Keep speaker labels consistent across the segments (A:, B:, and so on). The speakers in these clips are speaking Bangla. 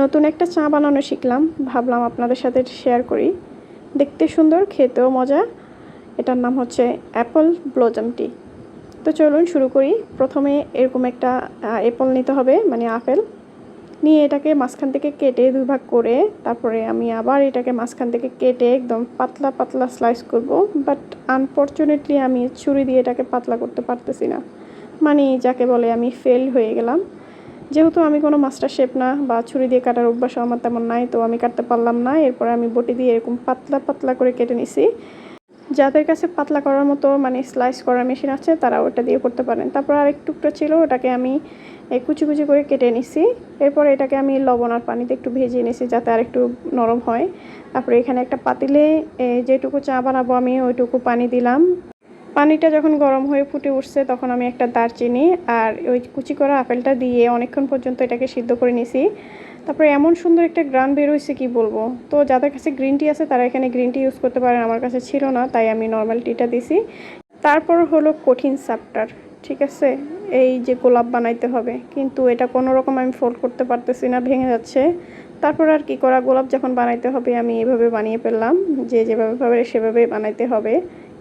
A: নতুন একটা চা বানানো শিখলাম, ভাবলাম আপনাদের সাথে শেয়ার করি। দেখতে সুন্দর, খেতেও মজা। এটার নাম হচ্ছে অ্যাপল ব্লোজাম টি তো চলুন শুরু করি। প্রথমে এরকম একটা অ্যাপল নিতে হবে মানে আপেল। নিয়ে এটাকে মাঝখান থেকে কেটে দুই ভাগ করে, তারপরে আমি আবার এটাকে মাঝখান থেকে কেটে একদম পাতলা পাতলা স্লাইস করব। বাট আনফর্চুনেটলি আমি ছুরি দিয়ে এটাকে পাতলা করতে পারতেছি না। মানে যাকে বলে আমি ফেল হয়ে গেলাম। যেহেতু আমি কোনো মাস্টার শেপ না বা ছুরি দিয়ে কাটার অভ্যাস আমার তেমন নাই, তো আমি কাটতে পারলাম না। এরপর আমি বটি দিয়ে এরকম পাতলা পাতলা করে কেটে নিছি। যাদের কাছে পাতলা করার মতো মানে স্লাইস করার মেশিন আছে তারা ওটা দিয়ে করতে পারেন। তারপর আরেক টুকরো ছিল, ওটাকে আমি কুচি কুচি করে কেটে নিছি। এরপর এটাকে আমি লবণ আর পানিতে একটু ভেজে নিছি যাতে আর একটু নরম হয়। তারপরে এখানে একটা পাতিলে যেটুকু চা বানাবো আমি, ওইটুকু পানি দিলাম। পানিটা যখন গরম হয়ে ফুটে উঠছে, তখন আমি একটা দারচিনি আর ওই কুচি করা আপেলটা দিয়ে অনেকক্ষণ পর্যন্ত এটাকে সিদ্ধ করে নিছি। তারপরে এমন সুন্দর একটা গ্রান বের হয়েছে, কি বলব? তো যাদের কাছে গ্রিন টি আছে, তারা এখানে গ্রিন টি ইউজ করতে পারেন, আমার কাছে ছিল না, তাই আমি নর্মাল টিটা দিছি। তারপর হলো কঠিন চ্যাপ্টার ঠিক আছে? এই যে গোলাপ বানাইতে হবে, কিন্তু এটা কোনো রকম আমি ফোল্ড করতে পারতেছি না, ভেঙে যাচ্ছে। তারপর আর কি করা, গোলাপ যখন বানাইতে হবে, আমি এভাবে বানিয়ে ফেললাম, যে যেভাবে পাবে সেভাবে বানাইতে হবে,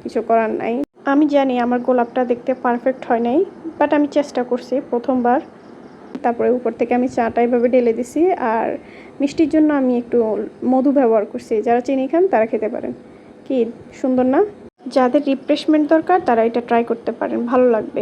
A: কিছু করার নাই। আমি জানি আমার গোলাপটা দেখতে পারফেক্ট হয় নাই বাট আমি চেষ্টা করছি প্রথমবার। তারপরে উপর থেকে আমি চাটা এভাবে ঢেলে দিছি, আর মিষ্টির জন্য আমি একটু মধু ব্যবহার করছি। যারা চিনি খান, তারা খেতে পারেন। কি সুন্দর না? যাদের রিফ্রেশমেন্ট দরকার, তারা এটা ট্রাই করতে পারেন, ভালো লাগবে।